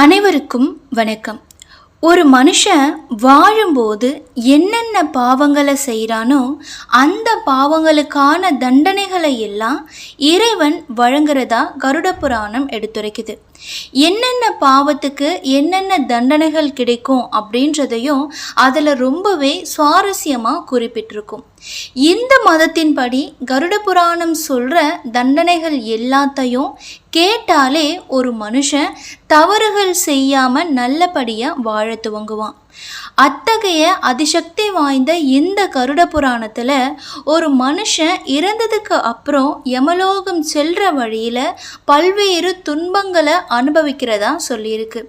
அனைவருக்கும் வணக்கம். ஒரு மனுஷன் வாழும்போது என்னென்ன பாவங்களை செய்கிறானோ அந்த பாவங்களுக்கான தண்டனைகளை எல்லாம் இறைவன் வழங்குறதா கருட புராணம் எடுத்துரைக்குது. என்னென்ன பாவத்துக்கு என்னென்ன தண்டனைகள் கிடைக்கும் அப்படின்றதையும் அதில் ரொம்பவே சுவாரஸ்யமாக குறிப்பிட்டிருக்கும். இந்த மதத்தின்படி கருட புராணம் சொல்கிற தண்டனைகள் எல்லாத்தையும் கேட்டாலே ஒரு மனுஷன் தவறுகள் செய்யாமல் நல்லபடியாக வாழ துவங்குவான். அத்தகைய அதிசக்தி வாய்ந்த இந்த கருட புராணத்தில் ஒரு மனுஷன் இறந்ததுக்கு அப்புறம் யமலோகம் செல்ற வழியில் பல்வேறு துன்பங்களை அனுபவிக்கிறதா சொல்லியிருக்கு.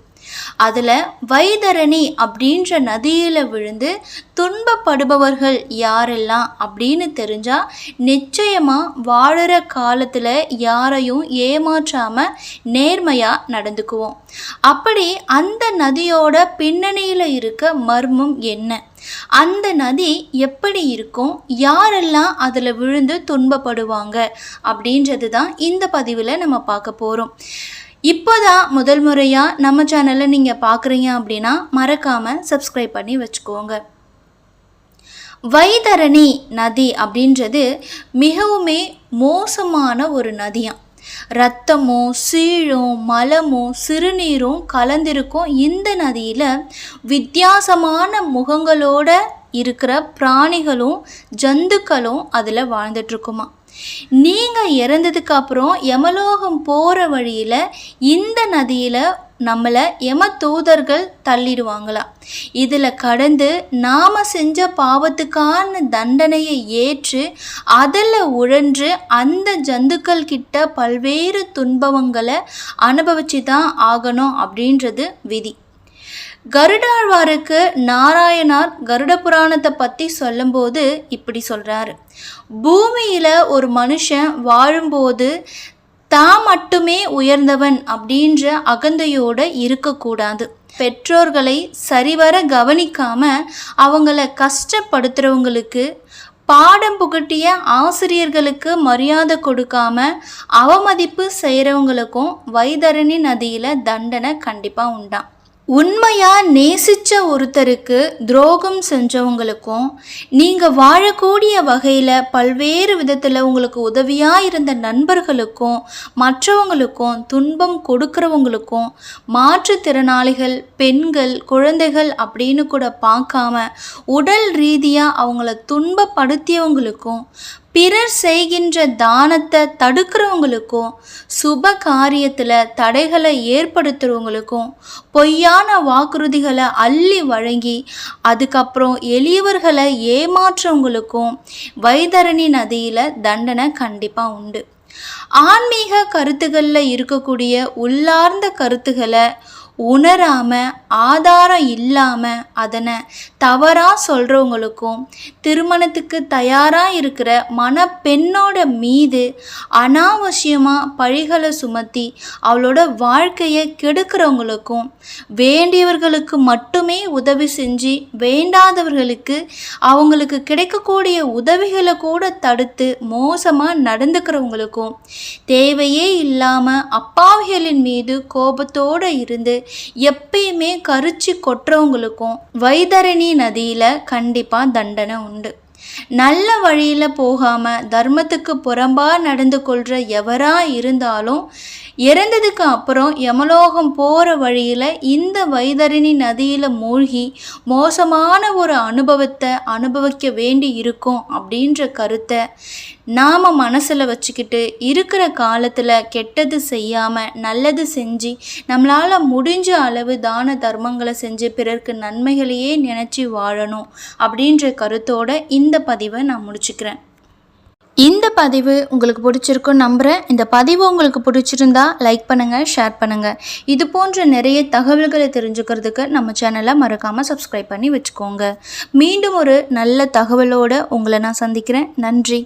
அதில் வைதரணி அப்படின்ற நதியில் விழுந்து துன்பப்படுபவர்கள் யாரெல்லாம் அப்படின்னு தெரிஞ்சால் நிச்சயமாக வாழுற காலத்தில் யாரையும் ஏமாற்றாமல் நேர்மையாக நடந்துக்குவோம். அப்படி அந்த நதியோட பின்னணியில் இருக்க மர்மம் என்ன? அந்த நதி எப்படி இருக்கும்? யாரெல்லாம் அதில் விழுந்து துன்பப்படுவாங்க? அப்படின்றது தான் இந்த பதிவில் நம்ம பார்க்க போகிறோம் இப்போதான் முதல் முறையாக நம்ம சேனலை நீங்கள் பார்க்குறீங்க அப்படின்னா மறக்காமல் சப்ஸ்கிரைப் பண்ணி வச்சுக்கோங்க. வைதரணி நதி அப்படின்றது மிகவுமே மோசமான ஒரு நதியாம். ரத்தமும் சீழும் மலமும் சிறுநீரும் கலந்திருக்கும் இந்த நதியில் வித்தியாசமான முகங்களோட இருக்கிற பிராணிகளும் ஜந்துக்களும் அதில் வாழ்ந்துட்டுருக்குமா நீங்கள் இறந்ததுக்கு அப்புறம் யமலோகம் போகிற வழியில் இந்த நதியில் நம்மளை யம தூதர்கள் தள்ளிடுவாங்களா. இதில் கடந்து நாம் செஞ்ச பாவத்துக்கான தண்டனையை ஏற்று அதில் உழன்று அந்த ஜந்துக்கள் கிட்ட பல்வேறு துன்பவங்களை அனுபவிச்சு தான் ஆகணும் அப்படின்றது விதி. கருடாழ்வாருக்கு நாராயணார் கருட புராணத்தை பற்றி சொல்லும்போது இப்படி சொல்கிறாரு பூமியில் ஒரு மனுஷன் வாழும்போது தான் மட்டுமே உயர்ந்தவன் அப்படின்ற அகந்தையோடு இருக்கக்கூடாது. பெற்றோர்களை சரிவர கவனிக்காம அவங்கள கஷ்டப்படுத்துகிறவங்களுக்கு பாடம் புகட்டிய ஆசிரியர்களுக்கு மரியாதை கொடுக்காம அவமதிப்பு செய்கிறவங்களுக்கும் வைதரணி நதியில் தண்டனை கண்டிப்பாக உண்டான் உண்மையாக நேசித்த ஒருத்தருக்கு துரோகம் செஞ்சவங்களுக்கும் நீங்கள் வாழக்கூடிய வகையில் பல்வேறு விதத்தில் உங்களுக்கு உதவியாக இருந்த நண்பர்களுக்கும் மற்றவங்களுக்கும் துன்பம் கொடுக்குறவங்களுக்கும் மாற்றுத்திறனாளிகள் பெண்கள் குழந்தைகள் அப்படின்னு கூட பார்க்காம உடல் ரீதியாக அவங்கள துன்பப்படுத்தியவங்களுக்கும் பிறர் செய்கின்ற தானத்தை தடுக்கிறவங்களுக்கும் சுப காரியத்தில் தடைகளை ஏற்படுத்துகிறவங்களுக்கும் பொய்யான வாக்குறுதிகளை அள்ளி வழங்கி அதுக்கப்புறம் எளியவர்களை ஏமாற்றவங்களுக்கும் வைதரணி நதியில் தண்டனை கண்டிப்பாக உண்டு. ஆன்மீக கருத்துக்களில் இருக்கக்கூடிய உள்ளார்ந்த கருத்துக்களை உணராமல் ஆதாரம் இல்லாமல் அதனை தவறாக சொல்கிறவங்களுக்கும் திருமணத்துக்கு தயாராக இருக்கிற மணப்பெண்ணோட மீது அனாவசியமாக பழிகளை சுமத்தி அவளோட வாழ்க்கையை கெடுக்கிறவங்களுக்கும் வேண்டியவர்களுக்கு மட்டுமே உதவி செஞ்சு வேண்டாதவர்களுக்கு அவங்களுக்கு கிடைக்கக்கூடிய உதவிகளை கூட தடுத்து மோசமாக நடந்துக்கிறவங்களுக்கும் தேவையே இல்லாமல் அப்பாவிகளின் மீது கோபத்தோடு இருந்து எப்பயுமே கரிச்சு கொட்டுறவங்களுக்கும் வைதரணி நதியில் கண்டிப்பாக தண்டனை உண்டு. நல்ல வழியில் போகாமல் தர்மத்துக்கு புறம்பாக நடந்து கொள்கிற எவராக இருந்தாலும் இறந்ததுக்கு அப்புறம் யமலோகம் போகிற வழியில் இந்த வைதரணி நதியில் மூழ்கி மோசமான ஒரு அனுபவத்தை அனுபவிக்க வேண்டி இருக்கும் அப்படின்ற கருத்தை நாம் மனசில் வச்சுக்கிட்டு இருக்கிற காலத்தில் கெட்டது செய்யாமல் நல்லது செஞ்சு நம்மளால் முடிஞ்ச அளவு தான தர்மங்களை செஞ்சு பிறருக்கு நன்மைகளையே நினச்சி வாழணும் அப்படின்ற கருத்தோட இந்த பதிவை நான் முடிச்சுக்கிறேன். இந்த பதிவு உங்களுக்கு பிடிச்சிருக்கும் நம்புகிறேன் இந்த பதிவு உங்களுக்கு பிடிச்சிருந்தா லைக் பண்ணுங்கள் ஷேர் பண்ணுங்கள் இது போன்ற நிறைய தகவல்களை தெரிஞ்சுக்கிறதுக்கு நம்ம சேனலை மறக்காமல் சப்ஸ்கிரைப் பண்ணி வச்சுக்கோங்க. மீண்டும் ஒரு நல்ல தகவலோடு உங்களை நான் சந்திக்கிறேன். நன்றி.